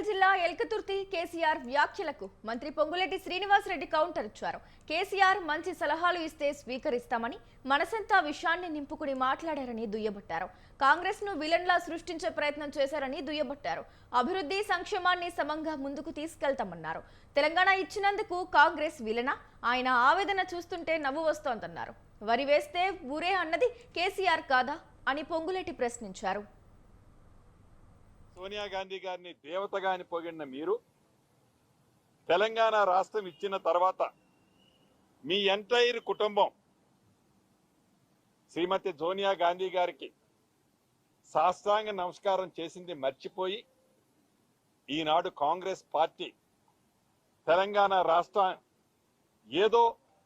వరంగల్ జిల్లా ఎల్కతుర్తి కేసీఆర్ వ్యాఖ్యలకు మంత్రి పొంగులేటి శ్రీనివాసరెడ్డి కౌంటర్ ఇచ్చారు. కేసీఆర్ మంచి సలహాలు ఇస్తే స్వీకరిస్తామని మనసంతా విషయాన్ని నింపుకుని మాట్లాడారని దుయ్యబట్టారు. కాంగ్రెస్ను విలన్లా సృష్టించే ప్రయత్నం చేశారని దుయ్యబట్టారు. అభివృద్ధి సంక్షేమాన్ని సమంగా ముందుకు తీసుకెళ్తామన్నారు. తెలంగాణ ఇచ్చినందుకు కాంగ్రెస్ విలన? ఆయన ఆవేదన చూస్తుంటే నవ్వు వస్తోందన్నారు. వరి వేస్తే ఊరే అన్నది కేసీఆర్ కాదా? అని పొంగులేటి ప్రశ్నించారు. సోనియా గాంధీ గారిని దేవతగా అని పొగిడిన మీరు తెలంగాణ రాష్ట్రం ఇచ్చిన తర్వాత మీ ఎంటైర్ కుటుంబం శ్రీమతి సోనియా గాంధీ గారికి సాష్టాంగ నమస్కారం చేసింది మర్చిపోయి ఈనాడు కాంగ్రెస్ పార్టీ తెలంగాణ రాష్ట్ర ఏదో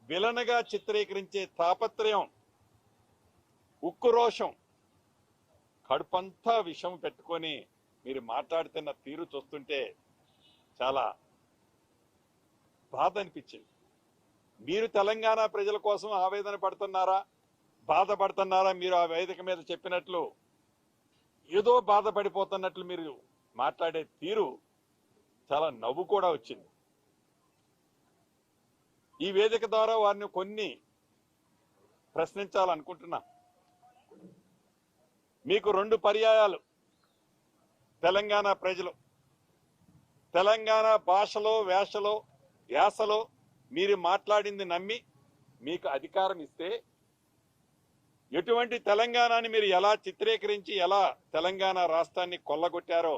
విలనగా చిత్రీకరించే తాపత్రయం ఉక్కురోషం కడుపంతా విషం పెట్టుకొని మీరు మాట్లాడుతున్న తీరు చూస్తుంటే చాలా బాధ అనిపించింది. మీరు తెలంగాణ ప్రజల కోసం ఆవేదన పడుతున్నారా? బాధపడుతున్నారా? మీరు ఆ వేదిక మీద చెప్పినట్లు ఏదో బాధపడిపోతున్నట్లు మీరు మాట్లాడే తీరు చాలా నవ్వు కూడా వచ్చింది. ఈ వేదిక ద్వారా వారిని కొన్ని ప్రశ్నించాలనుకుంటున్నా. మీకు రెండు పర్యాయాలు. తెలంగాణ ప్రజలు తెలంగాణ భాషలో వేషలో యాసలో మీరు మాట్లాడింది నమ్మి మీకు అధికారం ఇస్తే ఎటువంటి తెలంగాణని మీరు ఎలా చిత్రీకరించి ఎలా తెలంగాణ రాష్ట్రాన్ని కొల్లగొట్టారో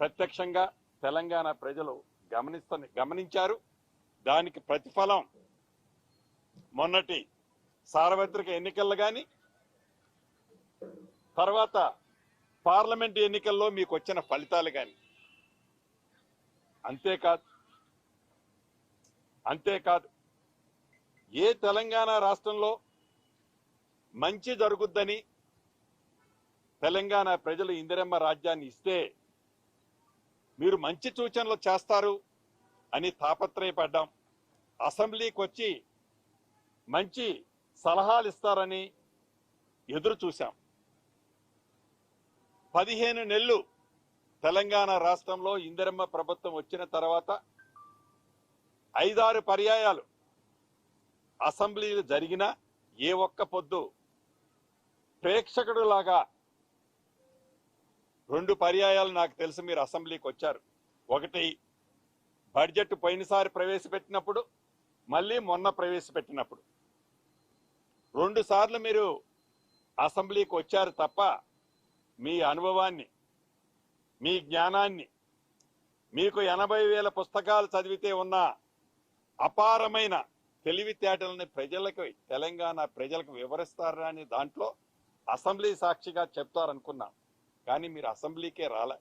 ప్రత్యక్షంగా తెలంగాణ ప్రజలు గమనిస్త గమనించారు. దానికి ప్రతిఫలం మొన్నటి సార్వత్రిక ఎన్నికల్లో కానీ తర్వాత పార్లమెంట్ ఎన్నికల్లో మీకు వచ్చిన ఫలితాలు కానీ అంతేకాదు అంతేకాదు ఏ తెలంగాణ రాష్ట్రంలో మంచి జరుగుద్దని తెలంగాణ ప్రజలు ఇందిరమ్మ రాజ్యాన్ని ఇస్తే మీరు మంచి సూచనలు చేస్తారు అని తాపత్రయపడ్డాం. అసెంబ్లీకి వచ్చి మంచి సలహాలు ఇస్తారని ఎదురు చూశాం పదిహేను నెలలు తెలంగాణ రాష్ట్రంలో ఇందిరమ్మ ప్రభుత్వం వచ్చిన తర్వాత ఐదారు పర్యాయాలు అసెంబ్లీలు జరిగినా ఏ ఒక్క పొద్దు ప్రేక్షకుడులాగా రెండు పర్యాయాలు నాకు తెలుసు మీరు అసెంబ్లీకి వచ్చారు. ఒకటి బడ్జెట్ పోయినసారి ప్రవేశపెట్టినప్పుడు మళ్ళీ మొన్న ప్రవేశపెట్టినప్పుడు. రెండు సార్లు మీరు అసెంబ్లీకి వచ్చారు తప్ప మీ అనుభవాన్ని మీ జ్ఞానాన్ని మీకు ఎనభై వేల పుస్తకాలు చదివితే ఉన్న అపారమైన తెలివితేటలని ప్రజలకు తెలంగాణ ప్రజలకు వివరిస్తారా అని దాంట్లో అసెంబ్లీ సాక్షిగా చెప్తారనుకున్నాం కానీ మీరు అసెంబ్లీకే రాలే.